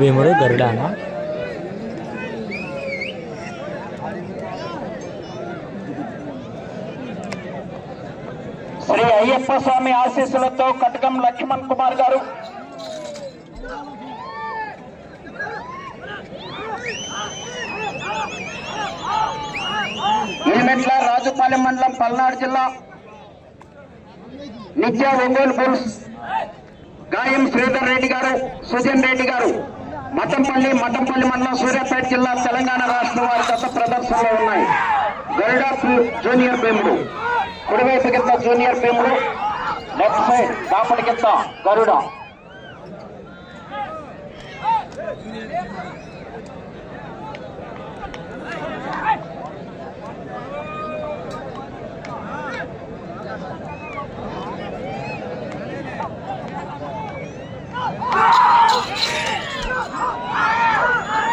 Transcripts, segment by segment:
భీముడు గరుడాన శ్రీ అయ్యప్ప స్వామి ఆశీస్సులతో కటకం లక్ష్మణ్ కుమార్ గారు. ఇలిమెట్ల రాజుపాలెం మండలం పల్నాడు జిల్లా నిత్య ఒంగోలు బుల్స్ గాయం శ్రీధర్ రెడ్డి గారు సుజన్ రెడ్డి గారు. మఠంపల్లి మఠంపల్లి మండలం సూర్యాపేట జిల్లా తెలంగాణ రాష్ట్రం వారి గత ప్రదర్శనలో ఉన్నాయి. గరుడా జూనియర్ భీముడు కుడివైపు కింద జూనియర్ భీముడు లెఫ్ట్ సైడ్ కాపడి కింద గరుడ.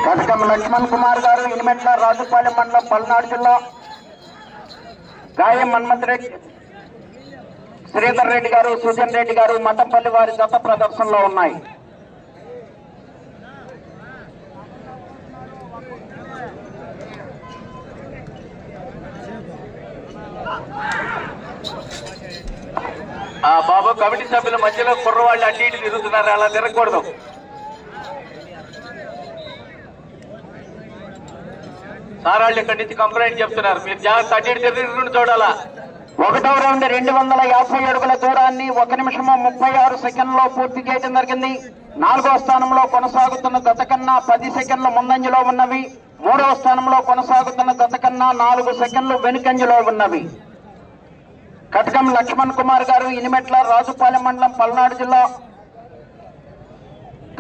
కటకం లక్ష్మణ్ కుమార్ గారు ఇనిమెట్ల రాజుపాలెం మండలం పల్నాడు జిల్లా. గాయం మన్మథ్ రెడ్డి శ్రీధర్ రెడ్డి గారు సుజన్ రెడ్డి గారు మతంపల్లి వారి గత ప్రదర్శనలో ఉన్నాయి. ఆ బాబు కమిటీ సభ్యుల మధ్యలో కుర్రవాళ్ళు అటు ఇటు తిరుగుతున్నారు. అలా తిరగకూడదు. సార్ ఇక్కడి నుంచి కంప్లైంట్ చెప్తున్నారు? మీరు జాగ్రత్త అటు ఇటు చూడాలా? ఒకటో రౌండ్ రెండు వందల యాభై అడుగుల దూరాన్ని ఒక నిమిషము ముప్పై ఆరు సెకండ్లో పూర్తి చేయడం జరిగింది. నాలుగో స్థానంలో కొనసాగుతున్న గత కన్నా పది సెకండ్ల ముందంజలో ఉన్నవి. మూడవ స్థానంలో కొనసాగుతున్న గత కన్నా నాలుగు సెకండ్లు వెనుకంజలో ఉన్నవి. కటకం లక్ష్మణ్ కుమార్ గారు ఇనిమెట్ల రాజుపాలెం మండలం పల్నాడు జిల్లా.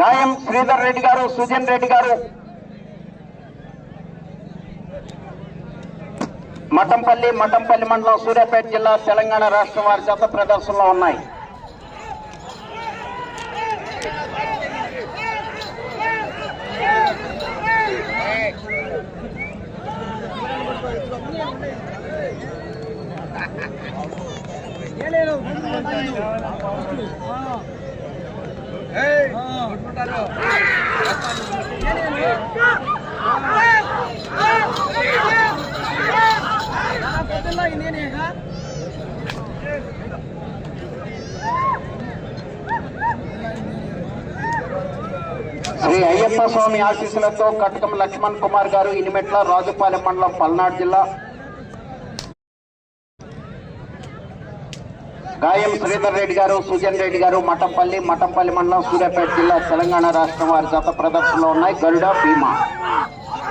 గాయం శ్రీధర్ రెడ్డి గారు సుజన్ రెడ్డి గారు. మఠంపల్లి మఠంపల్లి మండలం సూర్యాపేట జిల్లా తెలంగాణ రాష్ట్రం వారి జత ప్రదర్శనలో ఉన్నాయి. శ్రీ అయ్యప్ప స్వామి ఆశీస్సులతో కటకం లక్ష్మణ్ కుమార్ గారు ఇనిమెట్ల రాజుపాలెం మండలం పల్నాడు జిల్లా. గాయం శ్రీధర్ రెడ్డి గారు సుజన్ రెడ్డి గారు మఠంపల్లి మఠంపల్లి మండలం సూర్యాపేట జిల్లా తెలంగాణ రాష్ట్రం వారి జత ప్రదర్శనలో ఉన్నాయి. గరుడ భీమా.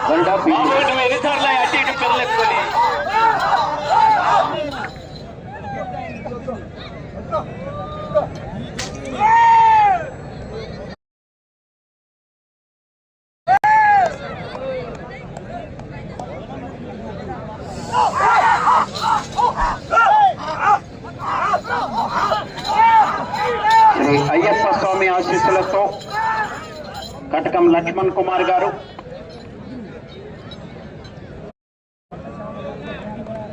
గరుడ భీమా బాబు నువ్వు ఎన్నిసార్లు అటు ఇటు పిల్లలు ఎత్తుకొని శ్రీ అయ్యప్ప స్వామి ఆశీస్సులతో కటకం లక్ష్మణ్ కుమార్ గారు.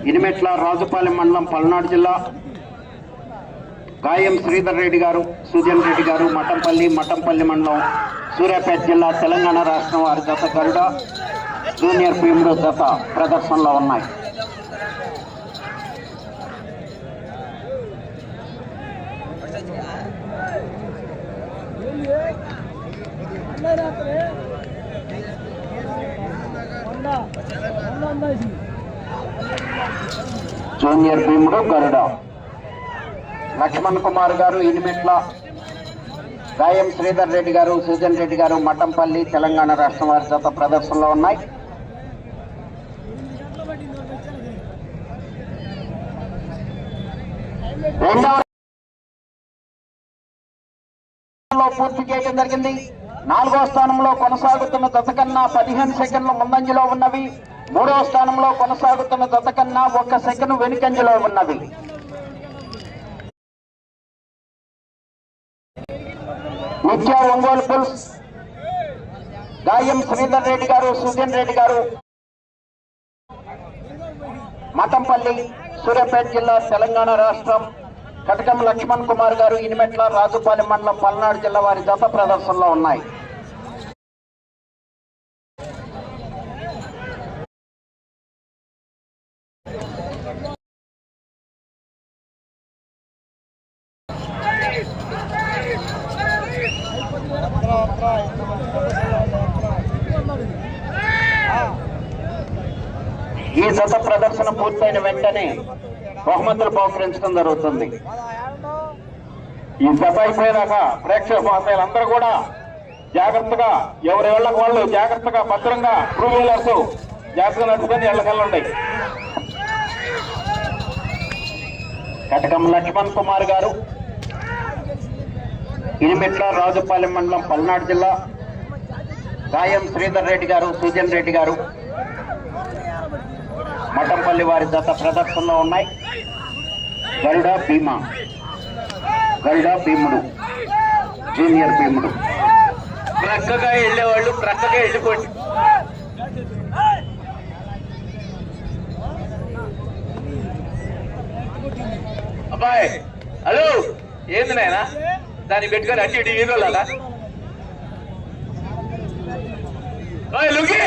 ఇనిమెట్ల రాజుపాలెం మండలం పల్నాడు జిల్లా. గాయం శ్రీధర్ రెడ్డి గారు సుజన్ రెడ్డి గారు మఠంపల్లి మఠంపల్లి మండలం సూర్యాపేట జిల్లా తెలంగాణ రాష్ట్రం వారి జత గరుడ జూనియర్ భీముడు జత ప్రదర్శనలో ఉన్నాయి. జూనియర్ భీముడు గరుడ. లక్ష్మణ్ కుమార్ గారు ఇనిమెట్ల గాయం శ్రీధర్ రెడ్డి గారు సుజన్ రెడ్డి గారు మఠంపల్లి తెలంగాణ రాష్ట్రం వారి చేత ప్రదర్శనలో ఉన్నాయి. రెండవ పూర్తి చేయడం జరిగింది. నాలుగో స్థానంలో కొనసాగుతున్న దశ కన్నా పదిహేను సెకండ్ల ముందంజలో ఉన్నవి. మూడవ స్థానంలో కొనసాగుతున్న దశ కన్నా ఒక్క సెకండ్ వెనుకంజలో ఉన్నది. నిత్య ఒంగోలు పుల్స్. గాయం శ్రీధర్ రెడ్డి గారు సుజన్ రెడ్డి గారు. మతంపల్లి సూర్యాపేట జిల్లా తెలంగాణ రాష్ట్రం. కటకం లక్ష్మణ్ కుమార్ గారు ఇనిమెట్ల రాజుపాలెం మండలం పల్నాడు జిల్లా వారి జత ప్రదర్శనలో ఉన్నాయి. ఈ శత ప్రదర్శన పూర్తయిన వెంటనే బహుమతులు పోకరించడం జరుగుతుంది. ఈ శత అయిపోయేదాకా ప్రేక్షక మహాశయులందరూ కూడా జాగ్రత్తగా ఎవరి వాళ్ళకు వాళ్ళు జాగ్రత్తగా భద్రంగా ప్రూవ్ వీలర్స్ జాగ్రత్తగా నడుచుకొని ఎళ్ళకెళ్ళండి కటకం లక్ష్మణ్ కుమార్ గారు. ఇనిమిట్ల రాజుపాలెం మండలం పల్నాడు జిల్లా. గాయం శ్రీధర్ రెడ్డి గారు సుజన్ రెడ్డి గారు. మఠంపల్లి వారి జత ప్రదర్శనలో ఉన్నాయి. గరుడ భీమా. గరుడ భీముడు. జూనియర్ భీముడు. ప్రక్కగా వెళ్ళేవాళ్ళు ప్రక్కగా వెళ్ళిపోయి అబ్బాయి. హలో ఏంది నాయన? దాన్ని పెట్టుకొని అటు ఇటు హీరోలాగా ఓయ్ లుంగి!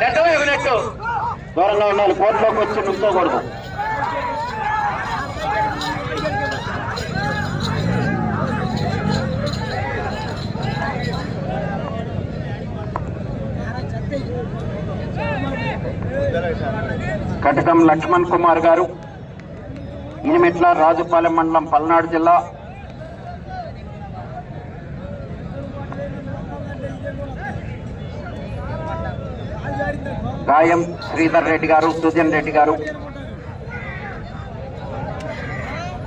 నెట్టో నెట్టు? దూరంగా ఉండాలి కోర్టులోకి వచ్చి నుంచోకూడదు. కటకం లక్ష్మణ్ కుమార్ గారు. ఇనిమిట్ల రాజుపాలెం మండలం పల్నాడు జిల్లా. గాయం శ్రీధర్ రెడ్డి గారు సుజన్ రెడ్డి గారు.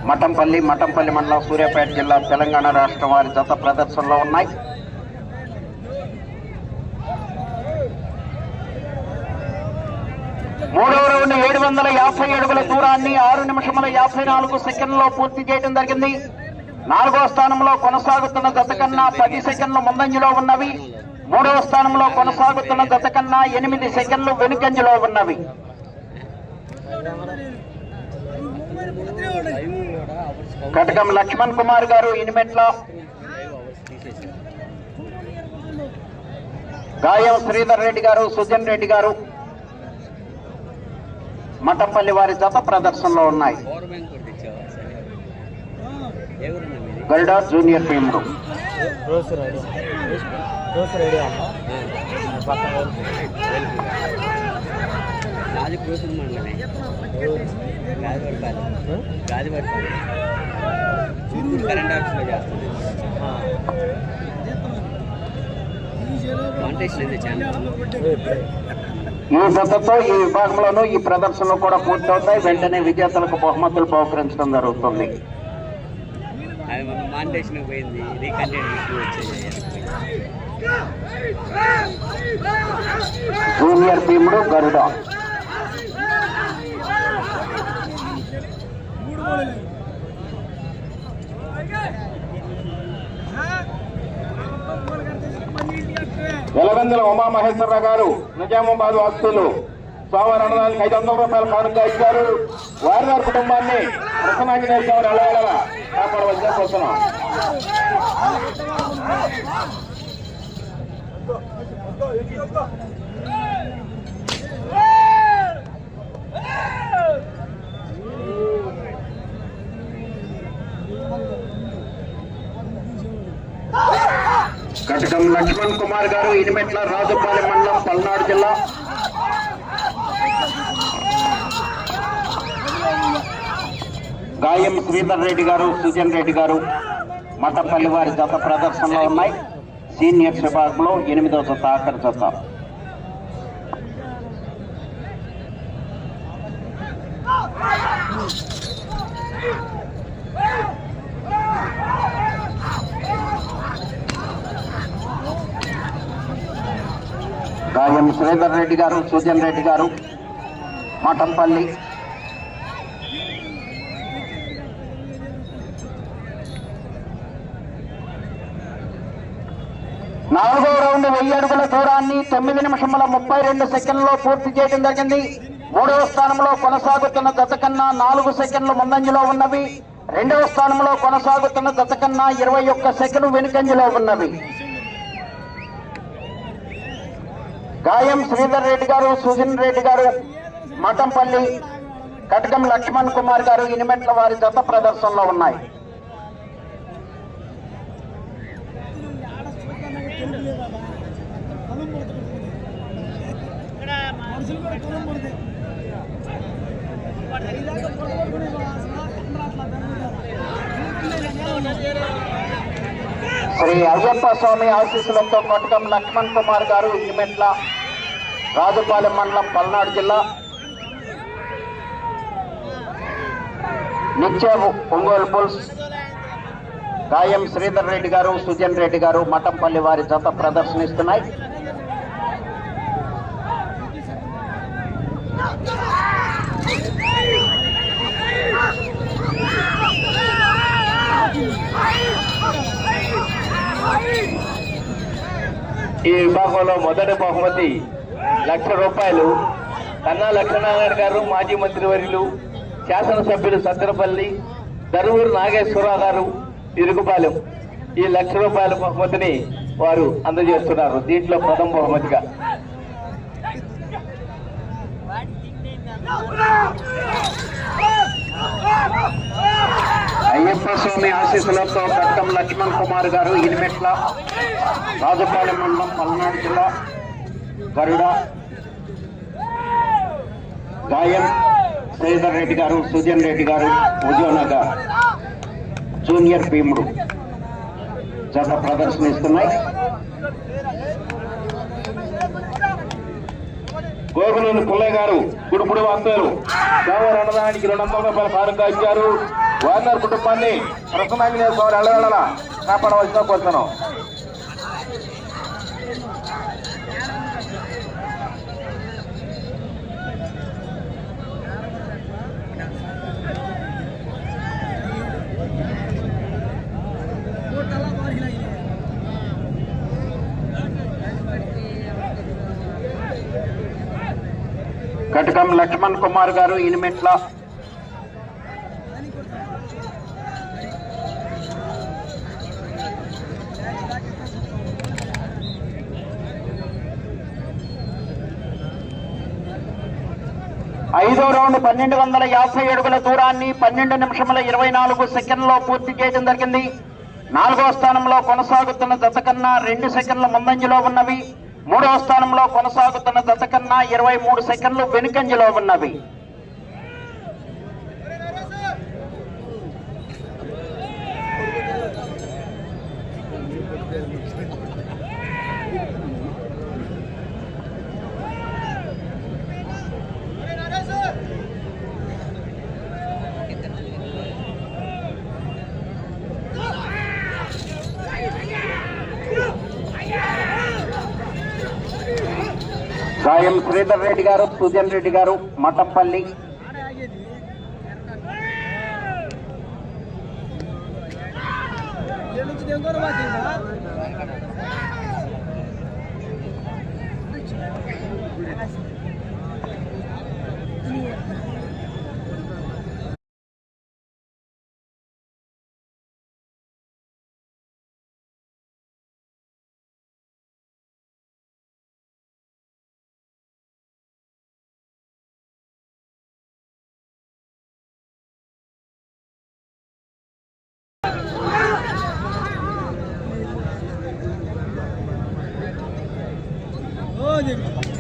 మఠంపల్లి మఠంపల్లి మండలం సూర్యాపేట జిల్లా తెలంగాణ రాష్ట్రం వారి జత ప్రదర్శనలో ఉన్నాయి. మూడవ రౌండ్ ఏడు వందల యాభై అడుగుల దూరాన్ని ఆరు నిమిషముల యాభై నాలుగు సెకండ్లో పూర్తి చేయడం జరిగింది. నాలుగో స్థానంలో కొనసాగుతున్న గత కన్నా పది సెకండ్లు ముందంజలో ఉన్నవి. మూడవ స్థానంలో కొనసాగుతున్న గత కన్నా ఎనిమిది సెకండ్లు వెనుకంజలో ఉన్నవి. కటకం లక్ష్మణ్ కుమార్ గారు ఇనిమెట్ల. గాయం శ్రీధర్ రెడ్డి గారు సుజన్ రెడ్డి గారు. మఠంపల్లి వారి జత ప్రదర్శనలో ఉన్నాయి. గరుడ జూనియర్ భీముడు రోజు రెడీ రోజు రెడీ అమ్మా పక్కన నాది కూతురు మండలమే గాదిపడిపాలి గాదిపడిపాలి చిత్తూరు కరెంట్ ఆఫీస్లో చేస్తుంది లేదు ఛానల్ ఈ జతతో ఈ విభాగంలోనూ ఈ ప్రదర్శనలు కూడా పూర్తవుతాయి. వెంటనే విజేతలకు బహుమతులు బహుకరించడం జరుగుతుంది. జూనియర్ భీముడు గరుడ. వెలగందుల ఉమామహేశ్వరరావు గారు నిజామాబాద్ వాస్తులు స్వామివారి అన్నదానికి ఐదు వందల రూపాయలు కానుక ఇచ్చారు వారి గారి కుటుంబాన్ని ప్రసన్నాంజనేయ స్వామి ఎలవేళ కాపాడవలసిన కోరుతున్నాం కటకం లక్ష్మణ్ కుమార్ గారు ఇనిమెట్ల రాజుపాలెం మండలం పల్నాడు జిల్లా. గాయం శ్రీధర్ రెడ్డి గారు సుజన్ రెడ్డి గారు మతపల్లి వారి జత ప్రదర్శనలో ఉన్నాయి. సీనియర్స్ విభాగంలో ఎనిమిదవ జత ఆఖరి జత. గాయం శ్రీధర్ రెడ్డి గారు సుజన్ రెడ్డి గారు మఠంపల్లి నాలుగో రౌండ్ వెయ్యి అడుగుల దూరాన్ని తొమ్మిది నిమిషముల ముప్పై రెండు సెకండ్లో పూర్తి చేయడం జరిగింది. మూడవ స్థానంలో కొనసాగుతున్న గత కన్నా నాలుగు సెకండ్లు ముందంజలో ఉన్నవి. రెండవ స్థానంలో కొనసాగుతున్న గత కన్నా ఇరవై ఒక్క సెకండ్ వెనుకంజలో ఉన్నవి. గాయం శ్రీధర్ రెడ్డి గారు సుజిన్ రెడ్డి గారు మఠంపల్లి కటకం లక్ష్మణ్ కుమార్ గారు ఇనిమెట్ల వారి జత ప్రదర్శనలో ఉన్నాయి. శ్రీ అయ్యప్ప స్వామి ఆశీస్సులతో కొట్టకం లక్ష్మణ్ కుమార్ గారు ఇంటిమెట్ల రాజుపాలెం మండలం పల్నాడు జిల్లా నిత్య ఒంగోలు పుల్స్ గాయం శ్రీధర్ రెడ్డి గారు సుజన్ రెడ్డి గారు మఠంపల్లి వారి జత ప్రదర్శనిస్తున్నాయి. ఈ విభాగంలో మొదటి బహుమతి లక్ష రూపాయలు. కన్నా లక్ష్మీనారాయణ గారు మాజీ మంత్రివర్యులు శాసనసభ్యులు సత్తెనపల్లి దరువూరు నాగేశ్వరరావు గారు ఇరుగుపాలెం. ఈ లక్ష రూపాయల బహుమతిని వారు అందజేస్తున్నారు. దీంట్లో ప్రథమ బహుమతిగా. అయ్యప్ప స్వామి ఆశీస్సులతో కట్టం లక్ష్మణ్ కుమార్ గారు ఇనిమెట్ల రాజపాలెం మండలం పల్నాడు జిల్లా గరుడ గాయం శ్రీధర్ రెడ్డి గారు సుజన్ రెడ్డి గారు ఉద్యోనగర్ జూనియర్ భీముడు జత ప్రదర్శనిస్తున్నాయి. గోగులూరు పుల్లయ్య గారు గుడుపుడు వాస్తారు దేవర అన్నదానికి రెండు వందల రూపాయల భారంగా ఇచ్చారు. వారినర్ కుటుంబాన్ని ప్రసన్నాంజనేయ స్వామి అలవేళ కాపాడవలసిన కోరుతున్నాం. కటకం లక్ష్మణ్ కుమార్ గారు ఇనిమెట్ల ఐదో రౌండ్ పన్నెండు వందల యాభై అడుగుల దూరాన్ని పన్నెండు నిమిషముల ఇరవై నాలుగు సెకండ్లో పూర్తి చేయడం జరిగింది. నాలుగో స్థానంలో కొనసాగుతున్న జత కన్నా రెండు సెకండ్ల ముందంజలో ఉన్నవి. మూడో స్థానంలో కొనసాగుతున్న జత కన్నా ఇరవై మూడు సెకండ్లు వెనుకంజలో ఉన్నవి. ఎం శ్రీధర్ రెడ్డి గారు సుజన్ రెడ్డి గారు మఠంపల్లి శ్రీ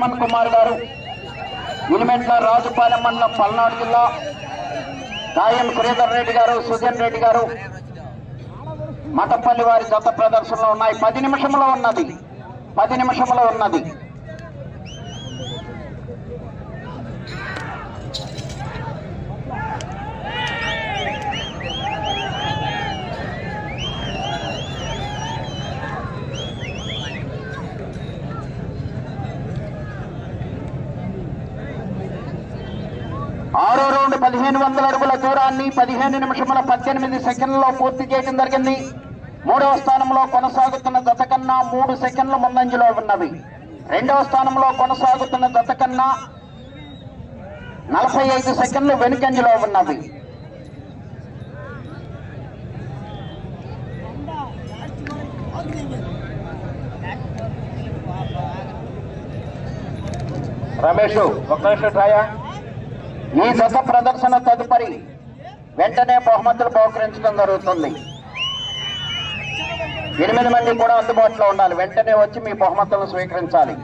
హేమంత్ కుమార్ గారు ఇనిమెట్ల రాజుపాలెం మండలం పల్నాడు జిల్లా దాయం శ్రీధర్ రెడ్డి గారు సుజన్ రెడ్డి గారు మఠపల్లి వారి జత ప్రదర్శనలో ఉన్నాయి. పది నిమిషంలో ఉన్నది. పది నిమిషంలో ఉన్నది ఆరో రౌండ్ పదిహేను వందల అడుగుల దూరాన్ని పదిహేను నిమిషముల పద్దెనిమిది సెకండ్లలో పూర్తి చేయడం జరిగింది. మూడవ స్థానంలో కొనసాగుతున్న దత కన్నా మూడు సెకండ్ల ముందంజలో ఉన్నవి. రెండవ స్థానంలో కొనసాగుతున్న దత కన్నా నలభై ఐదు సెకండ్లు వెనుకంజలో ఉన్నవి. రమేష్ ఒక్క నిమిషం ఛాయా ఈ దశ ప్రదర్శన తదుపరి వెంటనే బహుమతులు బహుకరించడం జరుగుతుంది. ఎనిమిది మంది కూడా అందుబాటులో ఉండాలి. వెంటనే వచ్చి మీ బహుమతులను స్వీకరించాలి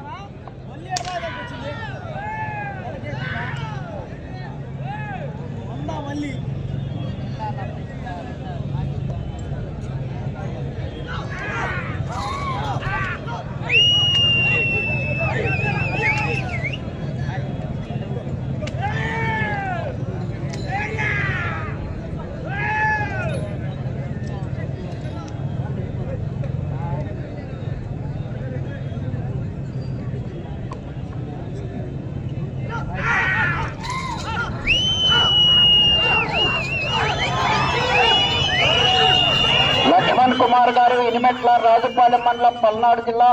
లక్ష్మణ్ కుమార్ గారు ఇనిమెట్ల రాజుపాలెం మండలం పల్నాడు జిల్లా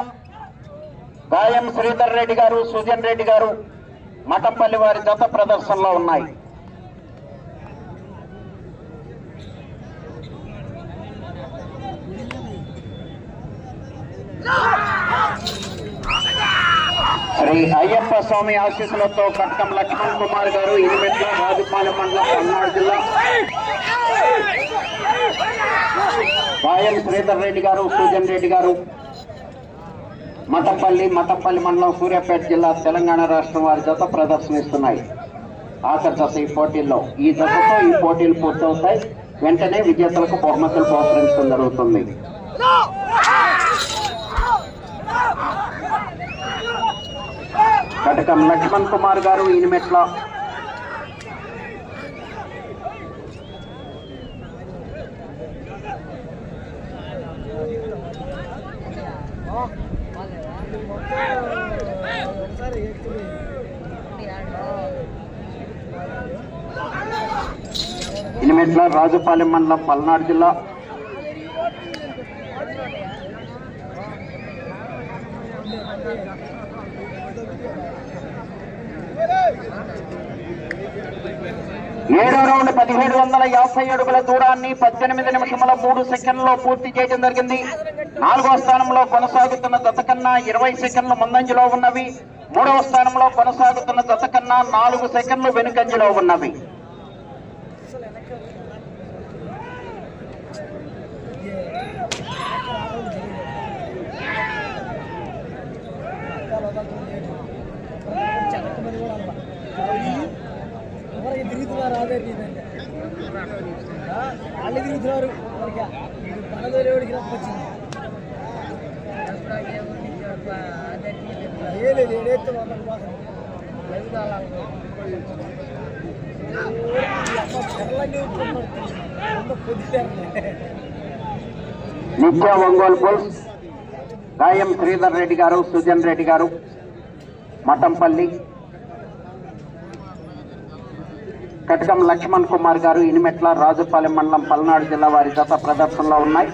గాయం శ్రీధర్ రెడ్డి గారు సుజన్ రెడ్డి గారు మఠంపల్లి వారి జత ప్రదర్శనలో ఉన్నాయి. శ్రీ అయ్యప్ప స్వామి ఆశీస్సులతో కట్టం లక్ష్మణ్ కుమార్ గారు ఇనిమెట్ల రాజుపాలెం మండలం పల్నాడు జిల్లా. వాయల్ శ్రీధర్ రెడ్డి గారు సూజన్ రెడ్డి గారు మటపల్లి మటపల్లి మండలం సూర్యాపేట జిల్లా తెలంగాణ రాష్ట్రం వారి జత ప్రదర్శనిస్తున్నాయి. ఆఖరి దశ ఈ పోటీల్లో ఈ దశతో ఈ పోటీలు పూర్తవుతాయి. వెంటనే విజేతలకు బహుమతులు బహుకరించడం జరుగుతుంది. కటకం లక్ష్మణ్ కుమార్ గారు ఇనిమెట్ల ఇనిమెట్ల రాజుపాలెం మండలం పల్నాడు జిల్లా. ఏడో రౌండ్ పదిహేడు వందల యాభై అడుగుల దూరాన్ని పద్దెనిమిది నిమిషముల మూడు సెకండ్లో పూర్తి చేయడం జరిగింది. నాలుగో స్థానంలో కొనసాగుతున్న దత కన్నా ఇరవై సెకండ్లు ముందంజలో ఉన్నవి. మూడవ స్థానంలో కొనసాగుతున్న దత కన్నా నాలుగు సెకండ్లు వెనుకంజలో ఉన్నవి. ఎవరికి తిరుగుతున్నారు అదే వాళ్ళు తిరుగుతున్నారు ఎవరికి? పనదోలేవాడికి రప్పొచ్చింది ఏ లేదు ఏడైతే వాళ్ళకి బాగా నిత్య ఒంగోలు బుల్స్ గాయం శ్రీధర్ రెడ్డి గారు సుజన్ రెడ్డి గారు మఠంపల్లి కటకం లక్ష్మణ్ కుమార్ గారు ఇనిమెట్ల రాజుపాలెం మండలం పల్నాడు జిల్లా వారి జత ప్రదర్శనలో ఉన్నాయి.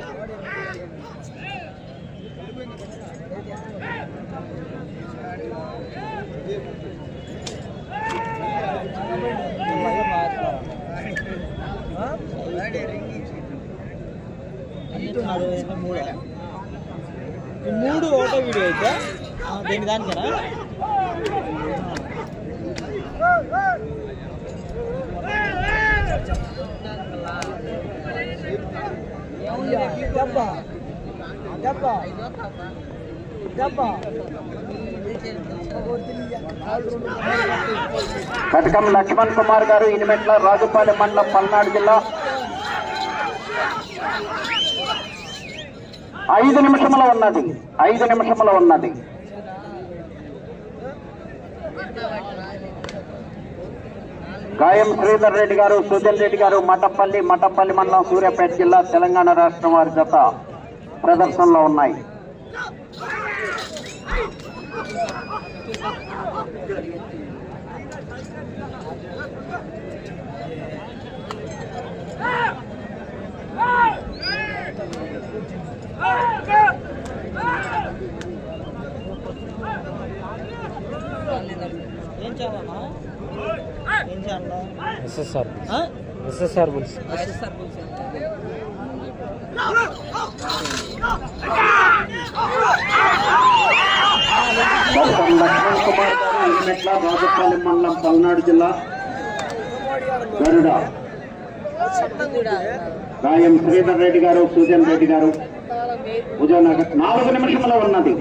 మూడు ఈ మూడు ఒకటే వీడియో అయితే ఆ, దేని దానికేనా? కటకం లక్ష్మణ్ కుమార్ గారు ఇనిమెట్ల రాజుపాలెం మండలం పల్నాడు జిల్లా. ఐదు నిమిషముల ఉన్నది. ఐదు నిమిషముల ఉన్నది. గాయం శ్రీధర్ రెడ్డి గారు సుజన్ రెడ్డి గారు మటపల్లి మటపల్లి మండలం సూర్యాపేట జిల్లా తెలంగాణ రాష్ట్రం వారి జత ప్రదర్శనలో ఉన్నాయి. SSR? SSR bulls doctor Lakshman Kumar garu Rajapalem మండలం పల్నాడు జిల్లా గరుడ గాయం శ్రీధర్ రెడ్డి గారు సూజన్ రెడ్డి గారు. ఉదయనగర్ నాలుగు నిమిషంలో ఉన్నది.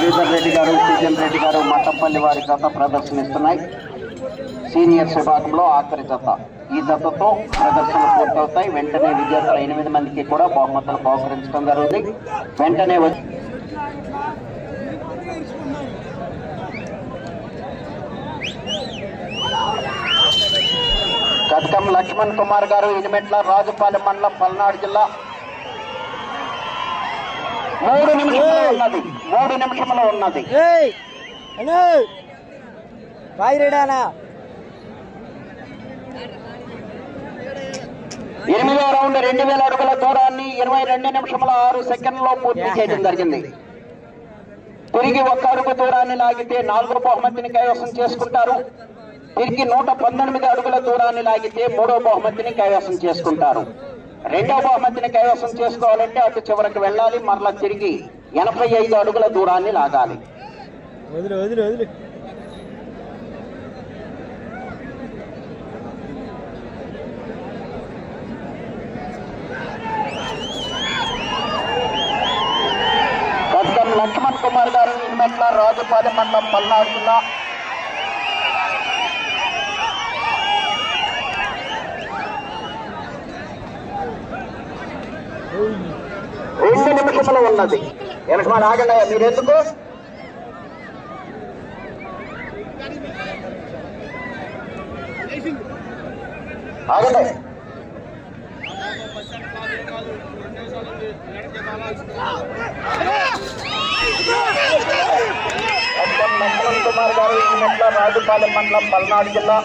శ్రీధర్ రెడ్డి గారు సూజన్ రెడ్డి గారు మట్టంపల్లి వారి జత ప్రదర్శనిస్తున్నాయి. సీనియర్స్ విభాగంలో ఆఖరి జత. ఈ జతతో ప్రదర్శన పూర్తవుతాయి. వెంటనే విద్యార్థుల ఎనిమిది మందికి కూడా బహుమతులు బహుకరించడం జరుగుతుంది. వెంటనే వచ్చి కటకం లక్ష్మణ్ కుమార్ గారు ఇనిమెట్ల రాజుపాలెం మండలం పల్నాడు జిల్లా. మూడు నిమిషంలో ఉన్నది. మూడు నిమిషంలో ఉన్నది. ఎనిమిదో రౌండ్ రెండు వేల అడుగుల దూరాన్ని ఇరవై రెండు నిమిషముల ఆరు సెకండ్లో పూర్తి చేయడం జరిగింది. తిరిగి ఒక్క అడుగు దూరాన్ని లాగితే నాలుగో బహుమతిని కైవసం చేసుకుంటారు. తిరిగి నూట పంతొమ్మిది అడుగుల దూరాన్ని లాగితే మూడో బహుమతిని కైవసం చేసుకుంటారు. రెండో బహుమతిని కైవసం చేసుకోవాలంటే అటు చివరికి వెళ్ళాలి మరలా తిరిగి ఎనభై ఐదు అడుగుల దూరాన్ని లాగాలి. లక్ష్మణ్ కుమార్ గారు ఇన్మెట్ల రాజుపాలెం మండలం పల్నాడు జిల్లా రెండు నిమిషములు ఉన్నది. వెనకమాల ఆగండి మీరు ఎందుకు ఆగండి. కొత్తం కుమార్ గారు ఇన్మెట్ల రాజుపాలెం మండలం పల్నాడు జిల్లా.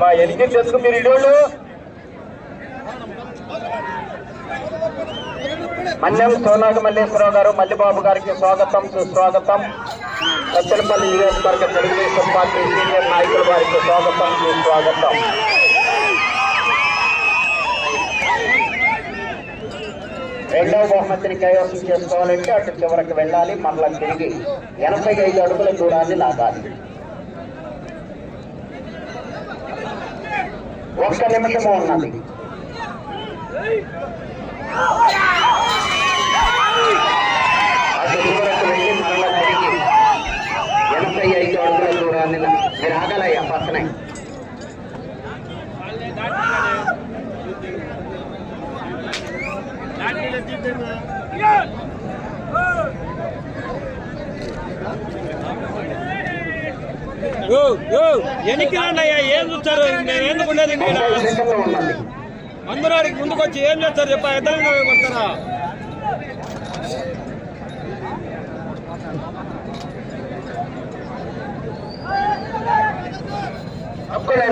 మా ఎన్ని తెలుసు మీరు ఇడోళ్ళు. మన్యం సోనాగ మల్లేశ్వరరావు గారు మల్లిబాబు గారికి స్వాగతం సుస్వాగతం. సత్తెనపల్లి నియోజకవర్గ తెలుగుదేశం పార్టీ సీనియర్ నాయకుల వారికి స్వాగతం సుస్వాగతం. రెండవ బహుమతిని కైవసం చేసుకోవాలంటే అటు చివరికి వెళ్ళాలి మరలా తిరిగి ఎనభై ఐదు అడుగుల దూరాన్ని లాగాలి. ఒక్క నిమిషము ఉన్నది అటు చివరకు వెళ్ళి మరలా తిరిగి ఎనభై ఐదు అడుగుల దూరాన్ని లా- మీరు ఆగలయ్యా పక్కనే ఎన్నికి అయ్యా ఏం చూస్తారు? మేము ఎందుకు ఉండేది అందరూ ముందుకు వచ్చి ఏం చేస్తారు? చెప్పా ఇద్దరు వస్తారా తప్పకుండా